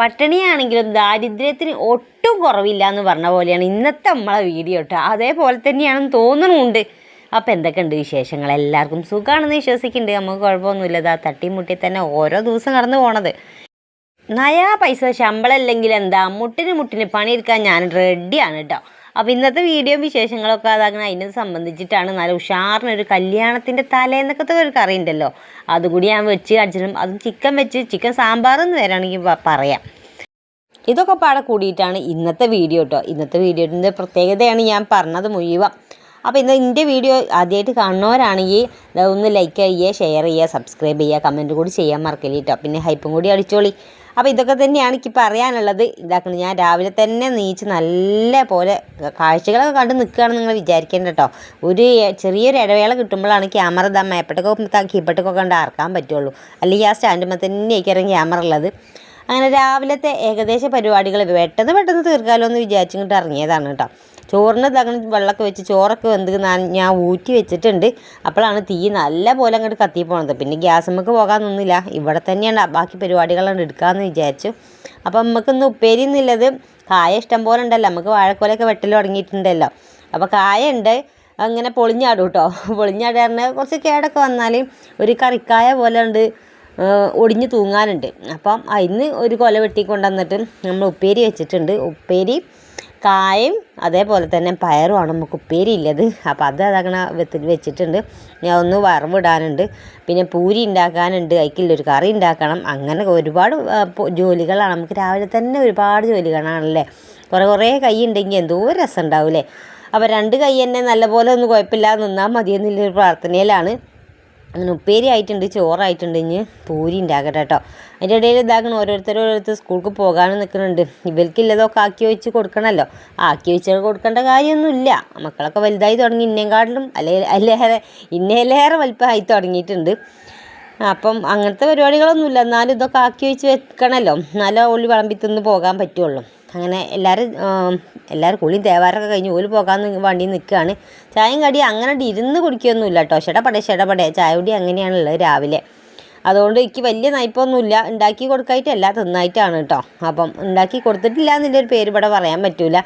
പട്ടിണിയാണെങ്കിലും ദാരിദ്ര്യത്തിന് ഒട്ടും കുറവില്ല എന്ന് പറഞ്ഞ പോലെയാണ് ഇന്നത്തെ നമ്മളെ വീഡിയോ കേട്ടോ. അതേപോലെ തന്നെയാണെന്ന് തോന്നുന്നുണ്ട് അപ്പോൾ എന്തൊക്കെയുണ്ട് വിശേഷങ്ങൾ? എല്ലാവർക്കും സുഖമാണെന്ന് വിശ്വസിക്കുന്നുണ്ട്. നമുക്ക് കുഴപ്പമൊന്നുമില്ല. ഇതാ തട്ടിമുട്ടി തന്നെ ഓരോ ദിവസം കടന്നു പോണത്. നയാ പൈസ ശമ്പളം ഇല്ലെങ്കിൽ എന്താ? മുട്ടിന് മുട്ടിന് പണിയെടുക്കാൻ ഞാൻ റെഡിയാണ് കേട്ടോ. അപ്പോൾ ഇന്നത്തെ വീഡിയോ വിശേഷങ്ങളൊക്കെ അതാകണം അതിനെ സംബന്ധിച്ചിട്ടാണ് നല്ല ഉഷാറിനൊരു കല്യാണത്തിന്റെ തലേന്നൊക്കത്തെ ഒരു കറി ഉണ്ടല്ലോ. അതുകൂടി ഞാൻ വെച്ച് കാണിച്ചിട്ടും അതും ചിക്കൻ വെച്ച് ചിക്കൻ സാമ്പാർ എന്ന് വരാണെങ്കിൽ പറയാം. ഇതൊക്കെ പാടെ കൂടിയിട്ടാണ് ഇന്നത്തെ വീഡിയോ കേട്ടോ ഇന്നത്തെ വീഡിയോന്റെ പ്രത്യേകതയാണ് ഞാൻ പറഞ്ഞത് മുഴുവൻ. അപ്പോൾ ഇന്ന് എന്റെ വീഡിയോ ആദ്യമായിട്ട് കാണുന്നവരാണെങ്കിൽ ഒന്ന് ലൈക്ക് ചെയ്യുക ഷെയർ ചെയ്യുക സബ്സ്ക്രൈബ് ചെയ്യുക കമന്റ് കൂടി ചെയ്യാൻ മറക്കല്ലേ കേട്ടോ പിന്നെ ഹൈപ്പും കൂടി അടിച്ചോളി. അപ്പോൾ ഇതൊക്കെ തന്നെയാണ് എനിക്ക് പറയാനുള്ളത്. ഇതാക്കണം ഞാൻ രാവിലെ തന്നെ നീച്ച് നല്ല പോലെ കാഴ്ചകളൊക്കെ കണ്ട് നിൽക്കുകയാണെന്ന് നിങ്ങൾ വിചാരിക്കേണ്ട കേട്ടോ ഒരു ചെറിയൊരു ഇടവേള കിട്ടുമ്പോഴാണ് ക്യാമറ ഇതാ മേപ്പട്ടൊക്കെ കീപ്പട്ടൊക്കെ കണ്ട് ആർക്കാൻ പറ്റുള്ളൂ. അല്ലെങ്കിൽ ആ സ്റ്റാൻഡുമ്പോൾ തന്നെ ആയിരിക്കും ക്യാമറ ഉള്ളത്. അങ്ങനെ രാവിലത്തെ ഏകദേശ പരിപാടികൾ പെട്ടെന്ന് പെട്ടെന്ന് തീർക്കാമല്ലോ എന്ന് വിചാരിച്ചിട്ട് ഇറങ്ങിയതാണ് കേട്ടോ. ചോറിന് തകണ വെള്ളമൊക്കെ വെച്ച് ചോറൊക്കെ വെന്ത് ഞാൻ ഊറ്റി വെച്ചിട്ടുണ്ട്. അപ്പോഴാണ് തീ നല്ല പോലെ അങ്ങോട്ട് കത്തി പോണത്. പിന്നെ ഗ്യാസ് നമുക്ക് പോകാൻ നിന്നില്ല. ഇവിടെ തന്നെയാണ്. ബാക്കി പരിപാടികളാണ് എടുക്കാമെന്ന് വിചാരിച്ചു. അപ്പം നമുക്കിന്ന് ഉപ്പേരി എന്നുള്ളത് കായ ഇഷ്ടം പോലെ ഉണ്ടല്ലോ. നമുക്ക് വാഴക്കോലൊക്കെ വെട്ടൽ തുടങ്ങിയിട്ടുണ്ടല്ലോ. അപ്പോൾ കായ ഉണ്ട്. അങ്ങനെ പൊളിഞ്ഞാടും കേട്ടോ. പൊളിഞ്ഞാടാറിന് കുറച്ച് കേടൊക്കെ വന്നാൽ ഒരു കറിക്കായ പോലെ ഉണ്ട് ഒടിഞ്ഞ് തൂങ്ങാനുണ്ട്. അപ്പം അതിന് ഒരു കൊല വെട്ടി കൊണ്ടുവന്നിട്ട് നമ്മൾ ഉപ്പേരി വെച്ചിട്ടുണ്ട്. ഉപ്പേരി കായും അതേപോലെ തന്നെ പയറുമാണ് നമുക്ക് ഉപ്പേരി ഉള്ളത് അപ്പോൾ അത് അതങ്ങനെ വെച്ചിട്ടുണ്ട്. ഞാൻ ഒന്ന് വറവിടാനുണ്ട്. പിന്നെ പൂരി ഉണ്ടാക്കാനുണ്ട്. അതിക്കുള്ളൊരു കറി ഉണ്ടാക്കണം. അങ്ങനെ ഒരുപാട് ജോലികളാണ്. നമുക്ക് രാവിലെ തന്നെ ഒരുപാട് ജോലികളാണല്ലേ? കുറേ കുറേ കൈ ഉണ്ടെങ്കിൽ എന്തോ രസം ഉണ്ടാവില്ലേ? അപ്പോൾ രണ്ട് കൈ തന്നെ നല്ലപോലെ ഒന്ന് കുഴപ്പമില്ലാതെ നിന്നാൽ മതിയെന്നുള്ളൊരു പ്രാർത്ഥനയിലാണ്. അങ്ങനെ ഉപ്പേരി ആയിട്ടുണ്ട് ചോറായിട്ടുണ്ട്. ഇനി പൂരി ഉണ്ടാക്കട്ടെ കേട്ടോ അതിന്റെ ഇടയിൽ ഇതാക്കണം ഓരോരുത്തർ ഓരോരുത്തർ സ്കൂൾക്ക് പോകാനും നിൽക്കുന്നുണ്ട് ഇവർക്കില്ലതൊക്കെ ആക്കി വെച്ച് കൊടുക്കണമല്ലോ ആക്കി വെച്ച് കൊടുക്കേണ്ട കാര്യമൊന്നുമില്ല. മക്കളൊക്കെ വലുതായി തുടങ്ങി ഇന്നേക്കാട്ടിലും അല്ലെ അല്ലേറെ ഇന്നേലേറെ വലിപ്പമായി തുടങ്ങിയിട്ടുണ്ട്. അപ്പം അങ്ങനത്തെ പരിപാടികളൊന്നുമില്ല. എന്നാലും ഇതൊക്കെ ആക്കി വെച്ച് വെക്കണമല്ലോ എന്നാലേ ഉള്ളി വിളമ്പി പോകാൻ പറ്റുള്ളൂ. അങ്ങനെ എല്ലാവരും എല്ലാവരും കുളിയും തേവാരൊക്കെ കഴിഞ്ഞ് ഓൽ പോകാൻ വണ്ടി നിൽക്കുകയാണ് ചായയും കടി അങ്ങനെ ഇരുന്ന് കുടിക്കുകയൊന്നുമില്ല കേട്ടോ ഷടപടേ ഷടപടേ ചായ കുടി അങ്ങനെയാണുള്ളത് രാവിലെ. അതുകൊണ്ട് എനിക്ക് വലിയ നയിപ്പൊന്നുമില്ല ഉണ്ടാക്കി കൊടുക്കായിട്ടല്ല തിന്നായിട്ടാണ് കേട്ടോ അപ്പം ഉണ്ടാക്കി കൊടുത്തിട്ടില്ല എന്നുള്ളൊരു പേര് ഇവിടെ പറയാൻ പറ്റൂല.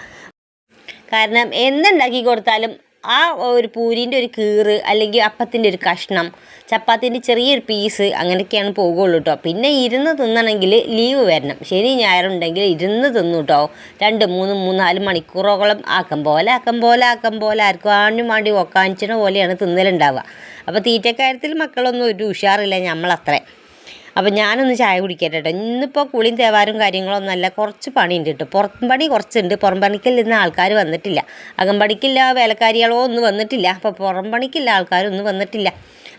കാരണം എന്തുണ്ടാക്കി കൊടുത്താലും ആ ഒരു പൂരിന്റെ ഒരു കീറ് അല്ലെങ്കിൽ അപ്പത്തിന്റെ ഒരു കഷ്ണം ചപ്പാത്തിന്റെ ചെറിയൊരു പീസ് അങ്ങനെയൊക്കെയാണ് പോകുള്ളൂ കേട്ടോ പിന്നെ ഇരുന്ന് തിന്നണമെങ്കിൽ ലീവ് വരണം. ശനി ഞായറുണ്ടെങ്കിൽ ഇരുന്ന് തിന്നു കേട്ടോ രണ്ട് മൂന്ന് മൂന്നാൽ മണിക്കൂറോളം ആക്കം പോലെ ആക്കം പോലെ ആക്കം പോലെ ആർക്കും ആണിനും വേണ്ടി ഒക്കാനിച്ചണ പോലെയാണ് തിന്നലുണ്ടാവുക. അപ്പോൾ തീറ്റക്കാര്യത്തിൽ മക്കളൊന്നും ഒരു ഉഷാറില്ല നമ്മളത്രേ അപ്പം ഞാനൊന്ന് ചായ കുടിക്കട്ടെ കേട്ടോ ഇന്നിപ്പോൾ കുളിയും തേവാരും കാര്യങ്ങളൊന്നുമല്ല കുറച്ച് പണിയുണ്ട് കേട്ടോ പുറം പണി കുറച്ചുണ്ട്. പുറം പണിക്കിൽ ഇന്ന് ആൾക്കാർ വന്നിട്ടില്ല. അകമ്പടിക്കില്ല വേലക്കാരികളോ ഒന്നും വന്നിട്ടില്ല. അപ്പോൾ പുറം പണിക്കില്ല ആൾക്കാരൊന്നും വന്നിട്ടില്ല.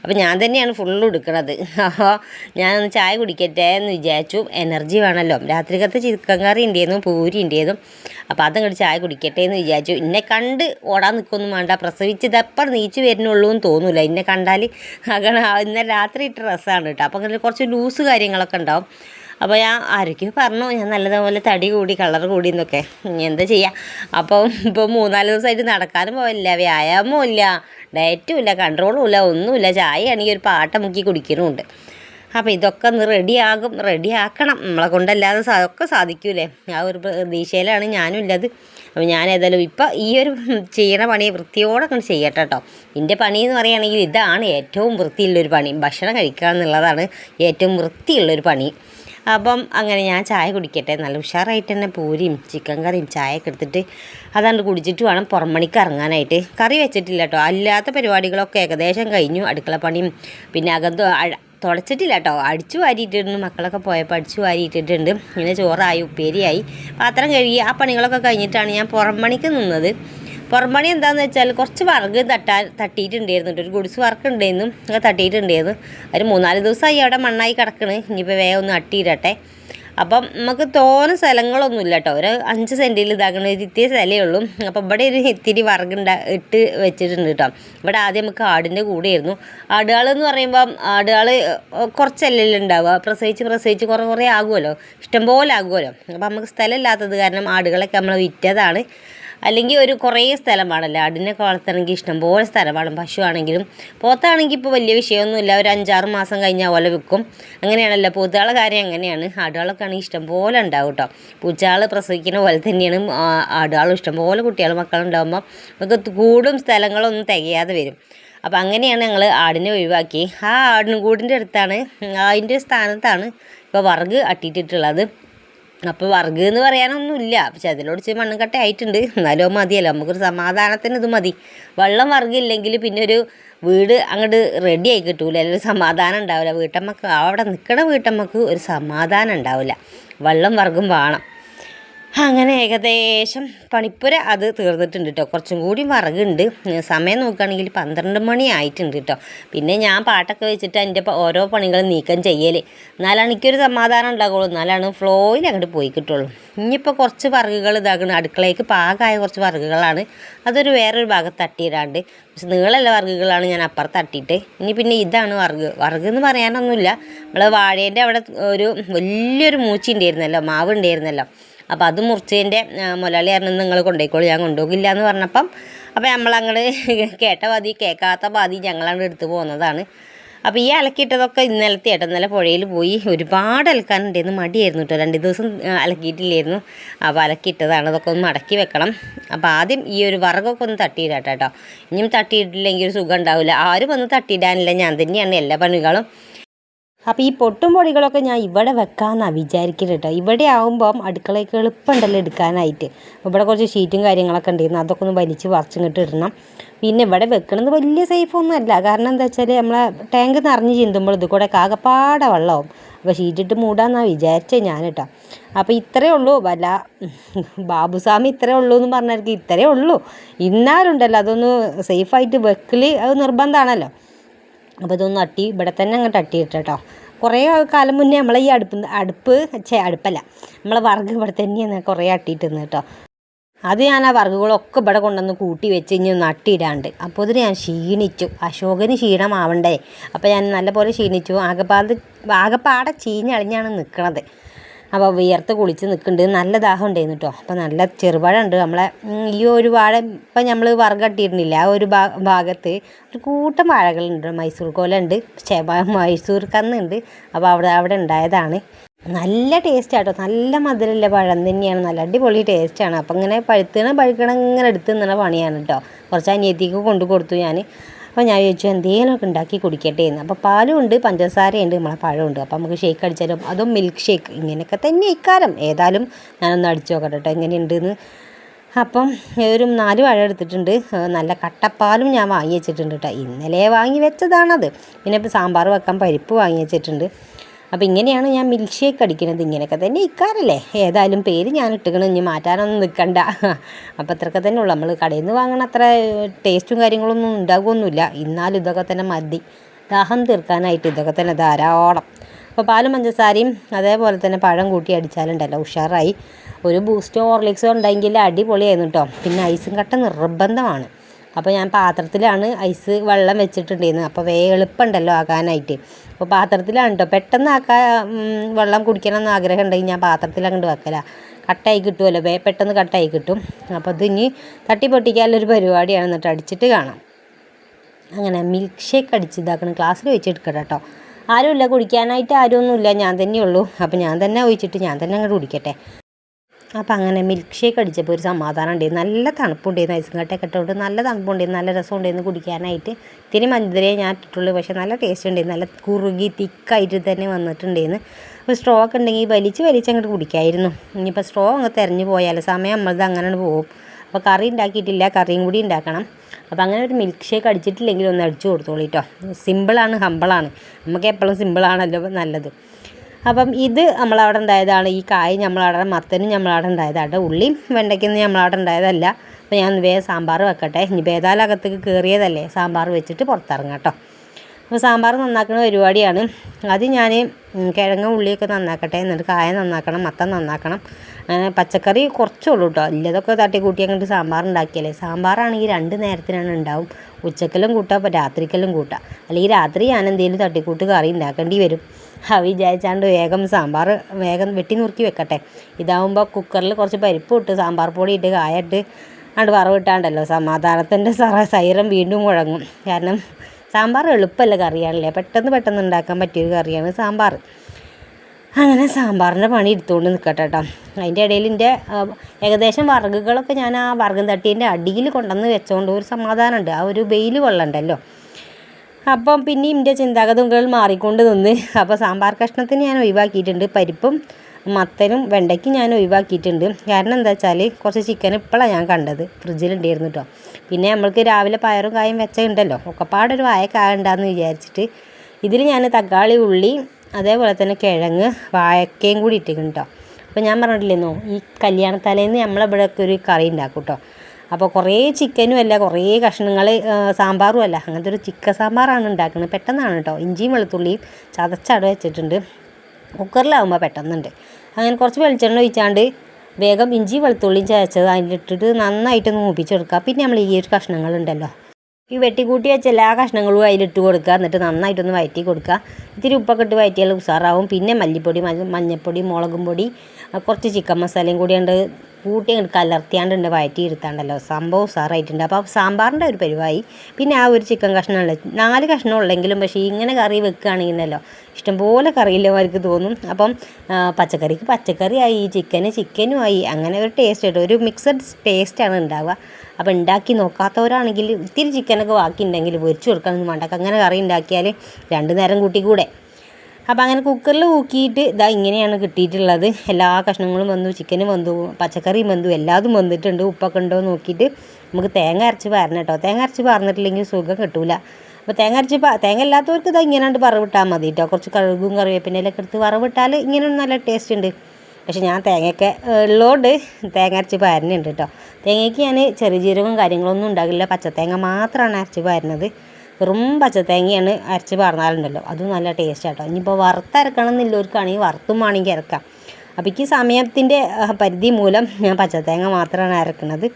അപ്പോൾ ഞാൻ തന്നെയാണ് ഫുള്ള് എടുക്കണത് അപ്പോൾ ഞാനൊന്ന് ചായ കുടിക്കട്ടെ എന്ന് വിചാരിച്ചു. എനർജി വേണമല്ലോ രാത്രിക്കത്തെ ചിക്കൻ കറി ഉണ്ടായിരുന്നു പൂരി ഉണ്ടായിരുന്നു അപ്പോൾ അതങ്ങോട്ട് ചായ കുടിക്കട്ടെ എന്ന് വിചാരിച്ചു. എന്നെ കണ്ട് ഓടാൻ നിൽക്കൊന്നും വേണ്ട. പ്രസവിച്ചത് എപ്പം നീച്ച് വരുന്നുള്ളൂ എന്ന് തോന്നില്ല എന്നെ കണ്ടാൽ അങ്ങനെ ഇന്നലെ രാത്രി ഇട്ട ഡ്രസ്സാണ് കേട്ടോ. അപ്പോൾ അങ്ങനെ കുറച്ച് ലൂസ് കാര്യങ്ങളൊക്കെ ഉണ്ടാവും അപ്പോൾ ഞാൻ ആരൊക്കെയോ പറഞ്ഞു ഞാൻ നല്ലതുപോലെ തടി കൂടി കളർ കൂടി എന്നൊക്കെ. എന്താ ചെയ്യുക അപ്പോൾ ഇപ്പോൾ മൂന്നാൽ ദിവസമായിട്ട് നടക്കാനും പോകില്ല വ്യായാമവും ഇല്ല ഡയറ്റും ഇല്ല കൺട്രോളും ഇല്ല ഒന്നുമില്ല. ചായയാണെങ്കിൽ ഒരു പാട്ട മുക്കി കുടിക്കണമുണ്ട്. അപ്പോൾ ഇതൊക്കെ ഒന്ന് റെഡിയാകും റെഡിയാക്കണം നമ്മളെ കൊണ്ടല്ലാതെ ഒക്കെ സാധിക്കൂലേ? ആ ഒരു പ്രതീക്ഷയിലാണ് ഞാനും ഇല്ലത് അപ്പോൾ ഞാൻ ഏതായാലും ഇപ്പം ഈ ഒരു ചെയ്യണ പണി വൃത്തിയോടെ കൊണ്ട് ചെയ്യട്ടെ കേട്ടോ എന്റെ പണി എന്ന് പറയുകയാണെങ്കിൽ ഇതാണ് ഏറ്റവും വൃത്തിയുള്ളൊരു പണി. ഭക്ഷണം കഴിക്കുക എന്നുള്ളതാണ് ഏറ്റവും വൃത്തിയുള്ളൊരു പണി. അപ്പം അങ്ങനെ ഞാൻ ചായ കുടിക്കട്ടെ. നല്ല ഉഷാറായിട്ട് തന്നെ പൂരിയും ചിക്കൻ കറിയും ചായയൊക്കെ എടുത്തിട്ട് അതാണ്ട് കുടിച്ചിട്ട് വേണം പുറമണിക്ക് ഇറങ്ങാനായിട്ട്. കറി വെച്ചിട്ടില്ല കേട്ടോ അല്ലാത്ത പരിപാടികളൊക്കെ ഏകദേശം കഴിഞ്ഞു. അടുക്കള പണിയും പിന്നെ അകത്ത് തുടച്ചിട്ടില്ല കേട്ടോ അടിച്ചു വാരിയിട്ടുണ്ട് മക്കളൊക്കെ പോയപ്പോൾ അടിച്ചു വാരിയിട്ടിട്ടുണ്ട്. ഇങ്ങനെ ചോറായി ഉപ്പേരിയായി. പാത്രം കഴുകി ആ പണികളൊക്കെ കഴിഞ്ഞിട്ടാണ് ഞാൻ പുറം പണിക്ക് നിന്നത്. പുറം എന്താന്ന് വെച്ചാൽ കുറച്ച് വറക് തട്ടാൻ തട്ടിയിട്ടുണ്ടായിരുന്നു. ഒരു ഗുഡ്സ് വർക്ക് ഉണ്ടായിരുന്നു. അത് തട്ടിയിട്ടുണ്ടായിരുന്നു. ഒരു മൂന്നാൽ ദിവസമായി അവിടെ മണ്ണായി കിടക്കണ്. ഇനിയിപ്പോൾ വേഗം ഒന്ന് അട്ടിയിടട്ടെ അപ്പം നമുക്ക് തോന സ്ഥലങ്ങളൊന്നുമില്ല കേട്ടോ. ഒരു അഞ്ച് സെന്റിൽ ഇതാക്കണ ഒരു ഇത്തിരി സ്ഥലമേ ഉള്ളൂ. അപ്പം ഇവിടെ ഒരു ഇത്തിരി വർഗുണ്ടാ ഇട്ട് വെച്ചിട്ടുണ്ട് കേട്ടോ. ഇവിടെ ആദ്യം നമുക്ക് ആടിന്റെ കൂടെയായിരുന്നു. ആടുകൾ എന്ന് പറയുമ്പം ആടുകൾ കുറച്ചല്ലേ ഉണ്ടാവുക പ്രസവിച്ച് പ്രസവിച്ച് കുറേ കുറേ ആകുമല്ലോ. ഇഷ്ടംപോലെ ആകുമല്ലോ. അപ്പം നമുക്ക് സ്ഥലമില്ലാത്തത് കാരണം ആടുകളൊക്കെ നമ്മൾ വിറ്റതാണ്. അല്ലെങ്കിൽ ഒരു കുറേ സ്ഥലം വേണമല്ലോ ആടിനൊക്കെ വളർത്തണമെങ്കിൽ ഇഷ്ടംപോലെ സ്ഥലം വേണം പശു ആണെങ്കിലും പോത്താണെങ്കിൽ ഇപ്പോൾ വലിയ വിഷയമൊന്നുമില്ല. ഒരു അഞ്ചാറ് മാസം കഴിഞ്ഞാൽ ഓല വിൽക്കും. അങ്ങനെയാണല്ലോ. പോത്തുകളെ കാര്യം അങ്ങനെയാണ്. ആടുകളൊക്കെ ആണെങ്കിൽ ഇഷ്ടംപോലെ ഉണ്ടാവും കേട്ടോ. പൂച്ചകൾ പ്രസവിക്കുന്ന പോലെ തന്നെയാണ്. ആടുകളും ഇഷ്ടംപോലെ കുട്ടികൾ മക്കളുണ്ടാകുമ്പോൾ നമുക്ക് കൂടും സ്ഥലങ്ങളൊന്നും തികയാതെ വരും. അപ്പോൾ അങ്ങനെയാണ് ഞങ്ങൾ ആടിനെ ഒഴിവാക്കി. ആ ആടിനും കൂടിന്റെ അടുത്താണ് അതിന്റെ സ്ഥാനത്താണ് ഇപ്പോൾ വർഗ് അട്ടിയിട്ടിട്ടുള്ളത് അപ്പോൾ വർഗ് എന്ന് പറയാനൊന്നുമില്ല. പക്ഷെ അതിലൊടിച്ച് മണ്ണും കട്ട ആയിട്ടുണ്ട്. എന്നാലും മതിയല്ല. നമുക്കൊരു സമാധാനത്തിന് ഇത് മതി. വെള്ളം വർഗില്ലെങ്കിൽ പിന്നെ ഒരു വീട് അങ്ങോട്ട് റെഡി ആയി കിട്ടൂല. അല്ലെങ്കിൽ സമാധാനം ഉണ്ടാവില്ല. വീട്ടമ്മക്ക് അവിടെ നിൽക്കണ വീട്ടമ്മക്ക് ഒരു സമാധാനം ഉണ്ടാവില്ല. വെള്ളം വർഗം വേണം. അങ്ങനെ ഏകദേശം പണിപ്പുര അത് തീർന്നിട്ടുണ്ട് കേട്ടോ കുറച്ചും കൂടി വിറകുണ്ട് സമയം നോക്കുകയാണെങ്കിൽ പന്ത്രണ്ട് മണി ആയിട്ടുണ്ട് കേട്ടോ പിന്നെ ഞാൻ പാട്ടൊക്കെ വെച്ചിട്ട് അതിന്റെ ഓരോ പണികളും നീക്കം ചെയ്യൽ എന്നാലാണ് എനിക്കൊരു സമാധാനം ഉണ്ടാകുള്ളൂ എന്നാലാണ് ഫ്ലോയിൽ അങ്ങോട്ട് പോയി കിട്ടുള്ളൂ. ഇനിയിപ്പോൾ കുറച്ച് വറകുകൾ ഇതാക്കണം അടുക്കളയ്ക്ക് പാകമായ കുറച്ച് വറകുകളാണ് അതൊരു വേറൊരു ഭാഗത്ത് തട്ടിയിടാണ്ട്. പക്ഷെ നീളമുള്ള വറകുകളാണ് ഞാൻ അപ്പുറത്ത് തട്ടിയിട്ട്. ഇനി പിന്നെ ഇതാണ് വർഗ്. വർഗ് എന്ന് പറയാനൊന്നുമില്ല. നമ്മൾ വാഴേന്റെ അവിടെ ഒരു വലിയൊരു മൂച്ചി ഉണ്ടായിരുന്നല്ലോ മാവ് ഉണ്ടായിരുന്നല്ലോ അപ്പോൾ അത് മുറിച്ചതിന്റെ മുലാളി പറഞ്ഞു നിങ്ങൾ കൊണ്ടുപോയിക്കോളൂ ഞാൻ കൊണ്ടുപോകില്ല എന്ന് പറഞ്ഞപ്പം അപ്പോൾ നമ്മളങ്ങോട്ട് കേട്ട പാതി കേൾക്കാത്ത പാതി ഞങ്ങളങ്ങോട്ട് എടുത്തു പോകുന്നതാണ് അപ്പോൾ ഈ അലക്കിയിട്ടതൊക്കെ ഇന്നലത്തെ ഏട്ടൻ ഇന്നലെ പുഴയിൽ പോയി ഒരുപാട് അലക്കാനുണ്ടായിരുന്നു മടിയായിരുന്നു കേട്ടോ. രണ്ട് ദിവസം അലക്കിയിട്ടില്ലായിരുന്നു. അപ്പോൾ അലക്കിയിട്ടതാണ് അതൊക്കെ ഒന്ന് മടക്കി വെക്കണം. അപ്പോൾ ആദ്യം ഈ ഒരു വറകൊക്കെ ഒന്ന് തട്ടിയിടാട്ടോ കേട്ടോ. ഇനിയും തട്ടിയിട്ടില്ലെങ്കിൽ ഒരു സുഖം ഉണ്ടാവില്ല. ആരും വന്ന് തട്ടിയിടാനില്ല. ഞാൻ തന്നെയാണ് എല്ലാ പണികളും അപ്പോൾ ഈ പൊട്ടും പൊടികളൊക്കെ ഞാൻ ഇവിടെ വെക്കാമെന്നാണ് വിചാരിക്കുന്നത് കേട്ടോ. ഇവിടെ ആകുമ്പം അടുക്കളയ്ക്ക് എളുപ്പമുണ്ടല്ലോ എടുക്കാനായിട്ട്. ഇവിടെ കുറച്ച് ഷീറ്റും കാര്യങ്ങളൊക്കെ ഉണ്ടായിരുന്നു. അതൊക്കെ ഒന്ന് വലിച്ച് പറിച്ചിങ്ങോട്ട് ഇടണം. പിന്നെ ഇവിടെ വെക്കണത് വലിയ സേഫൊന്നും അല്ല. കാരണം എന്താ വെച്ചാൽ നമ്മളെ ടാങ്ക് നിറഞ്ഞ് ചിന്തുമ്പോൾ ഇത് കൂടെ കാകപ്പാടെ വെള്ളമാവും. അപ്പോൾ ഷീറ്റിട്ട് മൂടാന്നാണ് വിചാരിച്ചത് ഞാൻ കേട്ടോ. അപ്പോൾ ഇത്രയേ ഉള്ളൂ. വല്ല ബാബുസ്വാമി ഇത്രയേ ഉള്ളൂ എന്ന് പറഞ്ഞാൽ ഇത്രയേ ഉള്ളൂ. ഇന്നാലുണ്ടല്ലോ. അതൊന്ന് സേഫായിട്ട് വെക്കൽ അത് നിർബന്ധമാണല്ലോ. അപ്പോൾ ഇതൊന്ന് അട്ടി ഇവിടെ തന്നെ അങ്ങോട്ട് അട്ടിയിട്ട് കേട്ടോ കുറേ കാലം മുന്നേ നമ്മളെ ഈ അടുപ്പ് അടുപ്പ് ചേ അടുപ്പല്ല. നമ്മളെ വർഗ ഇവിടെ തന്നെയാണ് കുറേ അട്ടിയിട്ടിരുന്നത് കേട്ടോ. അത് ഞാൻ ആ വർഗുകളൊക്കെ ഇവിടെ കൊണ്ടുവന്ന് കൂട്ടി വെച്ച് ഇനി ഒന്ന് അട്ടിയിടാണ്ട്. അപ്പോൾ ഇതിന് ഞാൻ ക്ഷീണിച്ചു. അശോകന് ക്ഷീണമാവണ്ടേ. അപ്പോൾ ഞാൻ നല്ലപോലെ ക്ഷീണിച്ചു. ആകെപ്പാട് ആകെപ്പാടെ ചീഞ്ഞളിഞ്ഞാണ് നിൽക്കണത് അപ്പോൾ വിയർത്ത് കുളിച്ച് നിൽക്കുന്നുണ്ട് നല്ല ദാഹം ഉണ്ടായിരുന്നു കേട്ടോ അപ്പോൾ നല്ല ചെറുപഴം ഉണ്ട് നമ്മളെ ഈ ഒരു വാഴ ഇപ്പം നമ്മൾ വറുകട്ടിയിരുന്നില്ല ആ ഒരു ഭാഗത്ത് ഒരു കൂട്ടം വാഴകളുണ്ട് മൈസൂർ കോല ഉണ്ട് മൈസൂർ കന്നുണ്ട്. അപ്പോൾ അവിടെ അവിടെ ഉണ്ടായതാണ്. നല്ല ടേസ്റ്റ് ആട്ടോ നല്ല മധുരമുള്ള പഴം തന്നെയാണ്. നല്ല അടിപൊളി ടേസ്റ്റാണ് അപ്പം ഇങ്ങനെ പഴുത്തണ പഴുക്കണം ഇങ്ങനെ എടുത്ത് നിന്ന പണിയാണ് കേട്ടോ കുറച്ച് അനിയത്തിക്ക് കൊണ്ടു കൊടുത്തു ഞാൻ അപ്പോൾ ഞാൻ ചോദിച്ചു എന്തെങ്കിലുമൊക്കെ ഉണ്ടാക്കി കുടിക്കട്ടെ എന്ന്. അപ്പോൾ പാലും ഉണ്ട് പഞ്ചസാരയുണ്ട് നമ്മളെ പഴമുണ്ട് അപ്പോൾ നമുക്ക് ഷേക്ക് അടിച്ചാലും അതും മിൽക്ക് ഷേക്ക് ഇങ്ങനെയൊക്കെ തന്നെ ഇക്കാരം ഏതായാലും ഞാനൊന്ന് അടിച്ചു നോക്കട്ടെ കേട്ടോ എങ്ങനെയുണ്ടെന്ന്. അപ്പം ഒരു നാല് വാഴ എടുത്തിട്ടുണ്ട്. നല്ല കട്ടപ്പാലും ഞാൻ വാങ്ങി വെച്ചിട്ടുണ്ട് കേട്ടോ ഇന്നലെ വാങ്ങി വെച്ചതാണത്. പിന്നെ ഇപ്പോൾ സാമ്പാർ വെക്കാൻ പരിപ്പ് വാങ്ങി വെച്ചിട്ടുണ്ട്. അപ്പോൾ ഇങ്ങനെയാണ് ഞാൻ മിൽക്ക് ഷേക്ക് അടിക്കുന്നത് ഇങ്ങനെയൊക്കെ തന്നെ ഇക്കാരല്ലേ ഏതായാലും പേര് ഞാൻ ഇട്ടുകണം ഇനി മാറ്റാനൊന്നും നിൽക്കണ്ട അപ്പോൾ അത്രയൊക്കെ തന്നെ ഉള്ളൂ. നമ്മൾ കടയിൽ നിന്ന് വാങ്ങണ അത്ര ടേസ്റ്റും കാര്യങ്ങളൊന്നും ഉണ്ടാകുമൊന്നുമില്ല എന്നാലും ഇതൊക്കെ തന്നെ മതി. ദാഹം തീർക്കാനായിട്ട് ഇതൊക്കെ തന്നെ ധാരാളം. അപ്പോൾ പാലും പഞ്ചസാരയും അതേപോലെ തന്നെ പഴം കൂട്ടി അടിച്ചാലുണ്ടല്ലോ ഉഷാറായി. ഒരു ബൂസ്റ്റോ ഹോർലിക്സോ ഉണ്ടെങ്കിൽ അടിപൊളിയായിരുന്നു കേട്ടോ പിന്നെ ഐസും കട്ട നിർബന്ധമാണ്. അപ്പോൾ ഞാൻ പാത്രത്തിലാണ് ഐസ് വെള്ളം വെച്ചിട്ടുണ്ടായിരുന്നത്. അപ്പോൾ വേ എളുപ്പമുണ്ടല്ലോ ആക്കാനായിട്ട് അപ്പോൾ പാത്രത്തിലാണ് കേട്ടോ. പെട്ടെന്ന് ആക്കാൻ വെള്ളം കുടിക്കണം എന്ന് ആഗ്രഹം ഉണ്ടെങ്കിൽ ഞാൻ പാത്രത്തിൽ വെക്കല. കട്ടായി കിട്ടുമല്ലോ. വേ പെട്ടെന്ന് കട്ടായി കിട്ടും. അപ്പോൾ ഇത് ഇനി തട്ടി പൊട്ടിക്കാനുള്ളൊരു പരിപാടിയാണ് എന്നിട്ട് അടിച്ചിട്ട് കാണാം. അങ്ങനെ മിൽക്ക് ഷേക്ക് അടിച്ച് ഇതാക്കണം. ക്ലാസ്സിൽ വെച്ചെടുക്കട്ടെ കേട്ടോ. ആരുമില്ല കുടിക്കാനായിട്ട് ആരുമൊന്നുമില്ല. ഞാൻ തന്നെയുള്ളൂ. അപ്പോൾ ഞാൻ തന്നെ ഒഴിച്ചിട്ട് ഞാൻ തന്നെ അങ്ങോട്ട് കുടിക്കട്ടെ. അപ്പം അങ്ങനെ മിൽക്ക് ഷേക്ക് അടിച്ചപ്പോൾ ഒരു സമാധാനം ഉണ്ടായിരുന്നു നല്ല തണുപ്പുണ്ടായിരുന്നു ഐസും കട്ടയൊക്കെ ഇട്ടുകൊണ്ട് നല്ല തണുപ്പുണ്ടായിരുന്നു നല്ല രസം ഉണ്ടായിരുന്നു കുടിക്കാനായിട്ട്. ഇത്തിരി മഞ്ഞരേ ഞാൻ ഇട്ടിട്ടുള്ളൂ. പക്ഷേ നല്ല ടേസ്റ്റ് ഉണ്ടായിരുന്നു നല്ല കുറുകി തിക്കായിട്ട് തന്നെ വന്നിട്ടുണ്ടായിരുന്നു അപ്പോൾ സ്ട്രോ ഒക്കെ ഉണ്ടെങ്കിൽ വലിച്ച് വലിച്ച് അങ്ങോട്ട് കുടിക്കായിരുന്നു. ഇനിയിപ്പോൾ സ്ട്രോ അങ്ങ് തിരഞ്ഞു പോയാൽ സമയം നമ്മളത് അങ്ങനെ പോകും. അപ്പോൾ കറി ഉണ്ടാക്കിയിട്ടില്ല കറിയും കൂടി ഉണ്ടാക്കണം അപ്പോൾ അങ്ങനെ ഒരു മിൽക്ക് ഷേക്ക് അടിച്ചിട്ടില്ലെങ്കിൽ ഒന്ന് അടിച്ചു കൊടുത്തോളൂ കേട്ടോ സിമ്പിളാണ് ഹമ്പിളാണ് നമുക്ക് എപ്പോഴും സിമ്പിളാണല്ലോ നല്ലത്. അപ്പം ഇത് നമ്മളവിടെ ഉണ്ടായതാണ്. ഈ കായ് നമ്മളവിടെ മത്തനും നമ്മളവിടെ ഉണ്ടായതാണ്. ഉള്ളിയും വെണ്ടയ്ക്കൊന്നും നമ്മളവിടെ ഉണ്ടായതല്ല. അപ്പം ഞാൻ വേഗം സാമ്പാർ വെക്കട്ടെ. ഇനി ഭേദാലകത്തേക്ക് കയറിയതല്ലേ? സാമ്പാർ വെച്ചിട്ട് പുറത്തിറങ്ങാം കേട്ടോ. അപ്പോൾ സാമ്പാർ നന്നാക്കുന്ന പരിപാടിയാണ്. അത് ഞാൻ കിഴങ്ങും ഉള്ളിയൊക്കെ നന്നാക്കട്ടെ. എന്നിട്ട് കായ നന്നാക്കണം മത്തൻ നന്നാക്കണം. പച്ചക്കറി കുറച്ചുള്ളൂ കേട്ടോ. ഇല്ലതൊക്കെ തട്ടി കൂട്ടി അങ്ങോട്ട് സാമ്പാർ ഉണ്ടാക്കിയല്ലേ സാമ്പാറാണെങ്കിൽ രണ്ട് നേരത്തിനാണ് ഉണ്ടാവും. ഉച്ചക്കലും കൂട്ടാം അപ്പോൾ രാത്രിക്കലും കൂട്ടാം. അല്ലെങ്കിൽ രാത്രി ഞാൻ എന്തെങ്കിലും തട്ടിക്കൂട്ട് കറി ഉണ്ടാക്കേണ്ടി വരും. ആ വിചാരിച്ചാണ്ട് വേഗം സാമ്പാർ വേഗം വെട്ടി നുറുക്കി വെക്കട്ടെ. ഇതാവുമ്പോൾ കുക്കറിൽ കുറച്ച് പരിപ്പ് ഇട്ട് സാമ്പാർ പൊടി ഇട്ട് കായട്ട് അങ്ങോട്ട് വറവിട്ടാണ്ടല്ലോ സമാധാനത്തിന്റെ സറ സൈറം വീണ്ടും മുഴങ്ങും. കാരണം സാമ്പാർ എളുപ്പമല്ല കറിയാണല്ലേ? പെട്ടെന്ന് പെട്ടെന്ന് ഉണ്ടാക്കാൻ പറ്റിയൊരു കറിയാണ് സാമ്പാർ. അങ്ങനെ സാമ്പാറിന്റെ പണി എടുത്തുകൊണ്ട് നിൽക്കട്ടെ കേട്ടോ അതിന്റെ ഇടയിൽ എന്റെ ഏകദേശം വറകുകളൊക്കെ ഞാൻ ആ വറകും തട്ടീന്റെ അടിയിൽ കൊണ്ടുവന്ന് വെച്ചോണ്ട് ഒരു സമാധാനമുണ്ട് ആ ഒരു വെയിൽ കൊള്ളണ്ടല്ലോ. അപ്പം പിന്നെയും എന്റെ ചിന്താഗതികൾ മാറിക്കൊണ്ട് നിന്ന് അപ്പോൾ സാമ്പാർ കഷ്ണത്തിന് ഞാൻ ഒഴിവാക്കിയിട്ടുണ്ട്. പരിപ്പും മത്തനും വെണ്ടയ്ക്കും ഞാൻ ഒഴിവാക്കിയിട്ടുണ്ട്. കാരണം എന്താ വെച്ചാൽ കുറച്ച് ചിക്കൻ ഇപ്പോഴാണ് ഞാൻ കണ്ടത്. ഫ്രിഡ്ജിലുണ്ടായിരുന്നു കേട്ടോ പിന്നെ നമ്മൾക്ക് രാവിലെ പയറും കായും വെച്ചുണ്ടല്ലോ ഒക്കെപ്പാടൊരു വായ കായ വിചാരിച്ചിട്ട് ഇതിൽ ഞാൻ തക്കാളി ഉള്ളി അതേപോലെ തന്നെ കിഴങ്ങ് വാഴക്കയും കൂടി ഇട്ടിട്ടുണ്ട് കേട്ടോ അപ്പോൾ ഞാൻ പറഞ്ഞിട്ടില്ലെന്നോ ഈ കല്യാണത്തലേന്ന് നമ്മളിവിടെയൊക്കെ ഒരു കറി ഉണ്ടാക്കും കേട്ടോ അപ്പോൾ കുറേ ചിക്കനും അല്ല കുറേ കഷ്ണങ്ങൾ സാമ്പാറും അല്ല. അങ്ങനത്തെ ഒരു ചിക്കൻ സാമ്പാറാണ് ഉണ്ടാക്കുന്നത്. പെട്ടെന്നാണ് കേട്ടോ ഇഞ്ചിയും വെളുത്തുള്ളിയും ചതച്ചട വെച്ചിട്ടുണ്ട്. കുക്കറിലാവുമ്പോൾ പെട്ടെന്നുണ്ട്. അങ്ങനെ കുറച്ച് വെളിച്ചെണ്ണ ഒഴിച്ചാണ്ട് വേഗം ഇഞ്ചി വെളുത്തുള്ളിയും ചതച്ചത് അതിലിട്ടിട്ട് നന്നായിട്ട് മൂപ്പിച്ചെടുക്കുക. പിന്നെ നമ്മൾ ഈ ഒരു കഷ്ണങ്ങളുണ്ടല്ലോ. ഈ വെട്ടിക്കൂട്ടി വെച്ച എല്ലാ കഷ്ണങ്ങളും അതിലിട്ട് കൊടുക്കുക. എന്നിട്ട് നന്നായിട്ടൊന്ന് വയറ്റി കൊടുക്കുക. ഇത്തിരി ഉപ്പൊക്കെ ഇട്ട് വയറ്റിയാൽ ഉസാറാവും. പിന്നെ മല്ലിപ്പൊടി മഞ്ഞ മഞ്ഞൾപ്പൊടി മുളകും പൊടി കുറച്ച് ചിക്കൻ മസാലയും കൂടി ഉണ്ട് കൂട്ടി അങ്ങോട്ട് കലർത്തിയാണ്ടുണ്ട് വയറ്റി ഇരുത്താണ്ടല്ലോ സംഭവം ഉസാറായിട്ടുണ്ട് അപ്പോൾ സാമ്പാറിന്റെ ഒരു പരിവായി. പിന്നെ ആ ഒരു ചിക്കൻ കഷ്ണമുള്ള നാല് കഷ്ണം ഉള്ളെങ്കിലും പക്ഷേ ഇങ്ങനെ കറി വെക്കുകയാണെങ്കിലല്ലോ ഇഷ്ടംപോലെ കറിയില്ലവർക്ക് തോന്നും. അപ്പം പച്ചക്കറിക്ക് പച്ചക്കറിയായി ചിക്കന് ചിക്കനും ആയി അങ്ങനെ ഒരു ടേസ്റ്റ് ആയിട്ട് ഒരു മിക്സഡ് ടേസ്റ്റാണ് ഉണ്ടാവുക. അപ്പോൾ ഉണ്ടാക്കി നോക്കാത്തവരാണെങ്കിൽ ഇത്തിരി ചിക്കനൊക്കെ ബാക്കി ഉണ്ടെങ്കിൽ കൊടുക്കണമെന്ന് കൊടുക്കാനൊന്നും വേണ്ട അങ്ങനെ കറി ഉണ്ടാക്കിയാൽ രണ്ട് നേരം കൂട്ടി കൂടെ. അപ്പോൾ അങ്ങനെ കുക്കറിൽ ഊക്കിയിട്ട് ഇതാ ഇങ്ങനെയാണ് കിട്ടിയിട്ടുള്ളത്. എല്ലാ കഷ്ണങ്ങളും വന്നു ചിക്കനും വന്നു പച്ചക്കറിയും വന്നു എല്ലാതും വന്നിട്ടുണ്ട്. ഉപ്പൊക്കെ ഉണ്ടോ നോക്കിയിട്ട് നമുക്ക് തേങ്ങ അരച്ച് പാരണം കേട്ടോ. തേങ്ങ അരച്ച് പാർന്നിട്ടില്ലെങ്കിൽ സുഖം കിട്ടൂല. അപ്പോൾ തേങ്ങ അരച്ച് തേങ്ങ ഇല്ലാത്തവർക്ക് ഇതാ ഇങ്ങനെയാണ്ട് വറവിട്ടാൽ മതി കേട്ടോ. കുറച്ച് കഴുകും കറിവേപ്പിന്റെലൊക്കെ എടുത്ത് വറവിട്ടാൽ ഇങ്ങനെ നല്ല ടേസ്റ്റ് ഉണ്ട്. പക്ഷെ ഞാൻ തേങ്ങയൊക്കെ ഉള്ളതുകൊണ്ട് തേങ്ങ അരച്ച് പാരുന്നുണ്ട് കേട്ടോ. തേങ്ങയ്ക്ക് ഞാൻ ചെറിയ ജീരകവും കാര്യങ്ങളൊന്നും ഉണ്ടാകില്ല. പച്ചത്തേങ്ങ മാത്രമാണ് അരച്ച് പാരുന്നത് വെറും പച്ചത്തേങ്ങയാണ് അരച്ച് പറഞ്ഞാലുണ്ടല്ലോ. അതും നല്ല ടേസ്റ്റ് ആട്ടോ. ഇനിയിപ്പോൾ വറുത്തരക്കണം എന്നുള്ളവർക്കാണെങ്കിൽ വറുത്തും വേണമെങ്കിൽ ഇറക്കാം അപ്പോൾ എനിക്ക് സമയത്തിന്റെ പരിധി മൂലം ഞാൻ പച്ചത്തേങ്ങ മാത്രമാണ് അരക്കുന്നത്.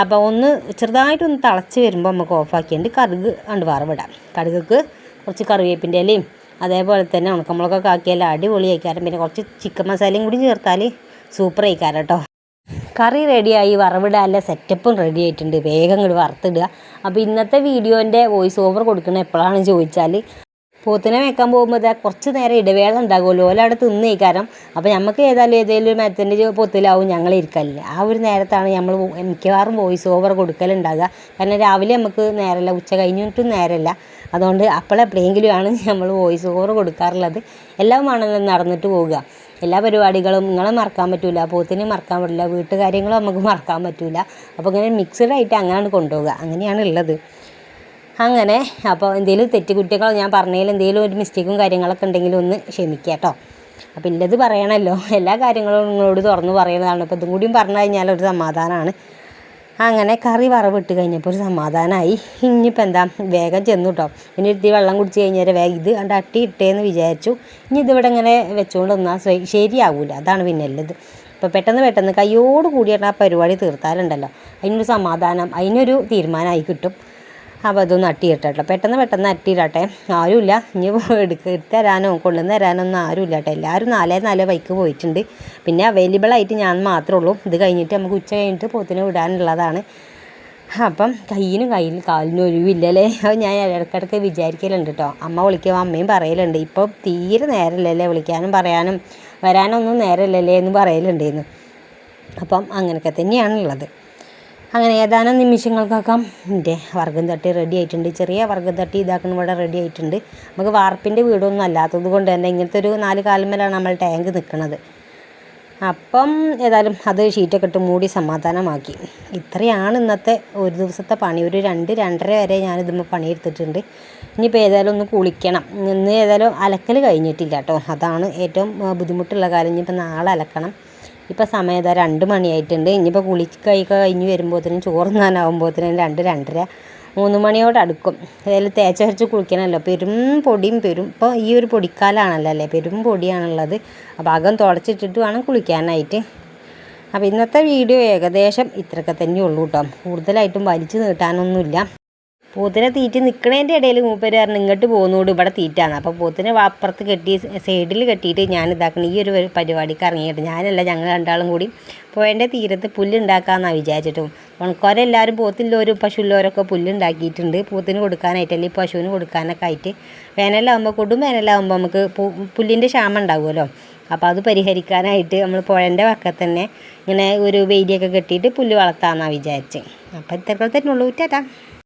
അപ്പോൾ ഒന്ന് ചെറുതായിട്ടൊന്ന് തിളച്ച് വരുമ്പോൾ നമുക്ക് ഓഫാക്കിയിട്ട് കടുക് കണ്ട് വറവിടാം. കടുകക്ക് കുറച്ച് കറിവേപ്പിന്റെ ഇലയും അതേപോലെ തന്നെ ഉണക്കമുളകൊക്കെ ആക്കിയാൽ അടിപൊളിയായിക്കാരം. പിന്നെ കുറച്ച് ചിക്കൻ മസാലയും കൂടി ചേർത്താൽ സൂപ്പർ ആയിക്കാരം കേട്ടോ കറി റെഡിയായി വറവിടാനുള്ള സെറ്റപ്പും റെഡി ആയിട്ടുണ്ട്. വേഗം ഇങ്ങോട്ട് വറുത്തിടുക. അപ്പോൾ ഇന്നത്തെ വീഡിയോന്റെ വോയിസ് ഓവർ കൊടുക്കണം എപ്പോഴാണെന്ന് ചോദിച്ചാൽ പോത്തിനെ വെക്കാൻ പോകുമ്പോൾ കുറച്ച് നേരം ഇടവേള ഉണ്ടാകുമല്ലോ. ഓല അവിടെ തിന്നേ കാരണം അപ്പോൾ നമുക്ക് ഏതായാലും ഏതെങ്കിലും മരത്തിന്റെ പൊത്തിലാവും ഞങ്ങൾ ഇരിക്കലില്ല ആ ഒരു നേരത്താണ് നമ്മൾ മിക്കവാറും വോയിസ് ഓവർ കൊടുക്കലുണ്ടാകുക കാരണം രാവിലെ നമുക്ക് നേരമല്ല ഉച്ച കഴിഞ്ഞിട്ടും നേരമല്ല അതുകൊണ്ട് അപ്പോഴെപ്പോഴെങ്കിലും ആണ് നമ്മൾ വോയിസ് ഓവർ കൊടുക്കാറുള്ളത്. എല്ലാം ആണല്ലോ നടന്നിട്ട് പോവുക. എല്ലാ പരിപാടികളും നിങ്ങളെ മറക്കാൻ പറ്റില്ല പോത്തിനെ മറക്കാൻ പറ്റില്ല വീട്ടുകാര്യങ്ങളും നമുക്ക് മറക്കാൻ പറ്റില്ല അപ്പോൾ ഇങ്ങനെ മിക്സഡ് ആയിട്ട് അങ്ങനെയാണ് കൊണ്ടുപോവുക. അങ്ങനെയാണ് ഉള്ളത്. അങ്ങനെ അപ്പോൾ എന്തെങ്കിലും തെറ്റുകുറ്റങ്ങളോ ഞാൻ പറഞ്ഞതിൽ എന്തെങ്കിലും ഒരു മിസ്റ്റേക്കും കാര്യങ്ങളൊക്കെ ഉണ്ടെങ്കിൽ ഒന്ന് ക്ഷമിക്കുക കേട്ടോ അപ്പോൾ ഇല്ലത് പറയണമല്ലോ എല്ലാ കാര്യങ്ങളും നിങ്ങളോട് തുറന്ന് പറയുന്നതാണ്. അപ്പോൾ ഇതും കൂടിയും പറഞ്ഞു കഴിഞ്ഞാൽ ഒരു സമാധാനമാണ് അങ്ങനെ കറി വറവിട്ട് കഴിഞ്ഞപ്പോൾ ഒരു സമാധാനമായി ഇനിയിപ്പോൾ എന്താ വേഗം ചെന്നു കേട്ടോ ഇനി ഇത്തി വെള്ളം കുടിച്ച് കഴിഞ്ഞാൽ വേഗം ഇത് കണ്ട് അട്ടി ഇട്ടേന്ന് വിചാരിച്ചു. ഇനി ഇതിവിടെ ഇങ്ങനെ വെച്ചുകൊണ്ട് നിന്നാൽ ശരിയാവില്ല ശരിയാവൂല. അതാണ് പിന്നെ ഉള്ളത് ഇപ്പോൾ പെട്ടെന്ന് പെട്ടെന്ന് കയ്യോട് കൂടിയിട്ട് ആ പരിപാടി തീർത്താലുണ്ടല്ലോ. അതിനൊരു സമാധാനം അതിനൊരു തീരുമാനമായി കിട്ടും. അപ്പോൾ അതൊന്ന് അട്ടിയിട്ടോ പെട്ടെന്ന് പെട്ടെന്ന് അട്ടിയിടട്ടെ. ആരുമില്ല. ഇനി എടുക്ക എടുത്ത് കൊണ്ടുവന്ന് തരാനോ ഒന്നും ആരുമില്ല കേട്ടോ എല്ലാവരും നാലേ നാലേ ബൈക്ക് പോയിട്ടുണ്ട്. പിന്നെ അവൈലബിൾ ആയിട്ട് ഞാൻ മാത്രമേ ഉള്ളൂ. ഇത് കഴിഞ്ഞിട്ട് നമുക്ക് ഉച്ച കഴിഞ്ഞിട്ട് പോത്തിനെ വിടാനുള്ളതാണ്. അപ്പം കയ്യിനും കയ്യിൽ കാലിനും ഒഴിവില്ലല്ലേ? അത് ഞാൻ ഇടയ്ക്കിടയ്ക്ക് വിചാരിക്കലുണ്ട് കേട്ടോ അമ്മ വിളിക്കുമ്പോൾ അമ്മയും പറയലുണ്ട്. ഇപ്പോൾ തീരെ നേരമില്ലല്ലേ വിളിക്കാനും പറയാനും. വരാനൊന്നും നേരമില്ലല്ലേ എന്ന് പറയലുണ്ടായിരുന്നു അപ്പം അങ്ങനെയൊക്കെ തന്നെയാണുള്ളത്. അങ്ങനെ ഏതാനും നിമിഷങ്ങൾക്കൊക്കെ എന്റെ വർഗം തട്ടി റെഡി ആയിട്ടുണ്ട്. ചെറിയ വർഗം തട്ടി ഇതാക്കുന്ന ഇവിടെ റെഡി ആയിട്ടുണ്ട്. നമുക്ക് വാർപ്പിന്റെ വീടൊന്നും അല്ലാത്തത് കൊണ്ട് തന്നെ ഇങ്ങനത്തെ ഒരു നാല് കാലുമേലാണ് നമ്മൾ ടാങ്ക് നിൽക്കുന്നത് അപ്പം ഏതായാലും അത് ഷീറ്റൊക്കെ ഇട്ട് മൂടി സമാധാനമാക്കി. ഇത്രയാണ് ഇന്നത്തെ ഒരു ദിവസത്തെ പണി. ഒരു രണ്ട് രണ്ടര വരെ ഞാൻ ഇതുമ്പോൾ പണിയെടുത്തിട്ടുണ്ട്. ഇനിയിപ്പോൾ ഏതായാലും ഒന്ന് കുളിക്കണം. ഇന്ന് ഏതായാലും അലക്കൽ കഴിഞ്ഞിട്ടില്ല കേട്ടോ. അതാണ് ഏറ്റവും ബുദ്ധിമുട്ടുള്ള കാര്യം. ഇനിയിപ്പോൾ നാളെ അലക്കണം. ഇപ്പോൾ സമയം ഇതാ രണ്ട് മണിയായിട്ടുണ്ട്. ഇനിയിപ്പോൾ കുളിക്കൈക്കെ കഴിഞ്ഞ് വരുമ്പോഴത്തേനും ചോറ് തിന്നാനാവുമ്പോഴത്തേനും രണ്ട് രണ്ടര മൂന്ന് മണിയോട് അടുക്കും. ഏതായാലും തേച്ചരച്ച് കുളിക്കണമല്ലോ. പെരും പൊടിയും പെരും ഇപ്പോൾ ഈ ഒരു പൊടിക്കാലാണല്ലോ അല്ലേ? പെരും പൊടിയാണുള്ളത്. അപ്പോൾ അകം തുടച്ചിട്ടിട്ട് വേണം കുളിക്കാനായിട്ട്. അപ്പോൾ ഇന്നത്തെ വീഡിയോ ഏകദേശം ഇത്രയൊക്കെ തന്നെ ഉള്ളൂ കേട്ടോ. കൂടുതലായിട്ടും വലിച്ചു നീട്ടാനൊന്നുമില്ല. പോത്തിനെ തീറ്റി നിൽക്കണേന്റെ ഇടയിൽ മൂപ്പര് പറഞ്ഞു ഇങ്ങോട്ട് പോകുന്നോട് ഇവിടെ തീറ്റാന്ന്. അപ്പോൾ പോത്തിനെ അപ്പുറത്ത് കെട്ടി സൈഡിൽ കെട്ടിയിട്ട് ഞാൻ ഇതാക്കണം. ഈ ഒരു പരിപാടിക്ക് ഇറങ്ങിയിട്ട് ഞാനല്ല ഞങ്ങൾ രണ്ടാളും കൂടി പുഴന്റെ തീരത്ത് പുല്ലുണ്ടാക്കാമെന്നാണ് വിചാരിച്ചിട്ടും. ഉണക്കോരെല്ലാവരും പോത്തില്ലോരും പശുള്ളവരൊക്കെ പുല്ലുണ്ടാക്കിയിട്ടുണ്ട്. പോത്തിന് കൊടുക്കാനായിട്ട് അല്ലെങ്കിൽ പശുവിന് കൊടുക്കാനൊക്കെ ആയിട്ട് വേനലാകുമ്പോൾ കൊടും വേനലാകുമ്പോൾ നമുക്ക് പുല്ലിന്റെ ക്ഷാമം ഉണ്ടാവുമല്ലോ. അപ്പോൾ അത് പരിഹരിക്കാനായിട്ട് നമ്മൾ പുഴന്റെ വക്കത്ത് തന്നെ ഇങ്ങനെ ഒരു വേദിയൊക്കെ കെട്ടിയിട്ട് പുല്ല് വളർത്താമെന്നാണ് വിചാരിച്ചത് അപ്പോൾ ഇത്രയൊക്കെ തന്നെ ഉള്ളൂ. ടാറ്റാ.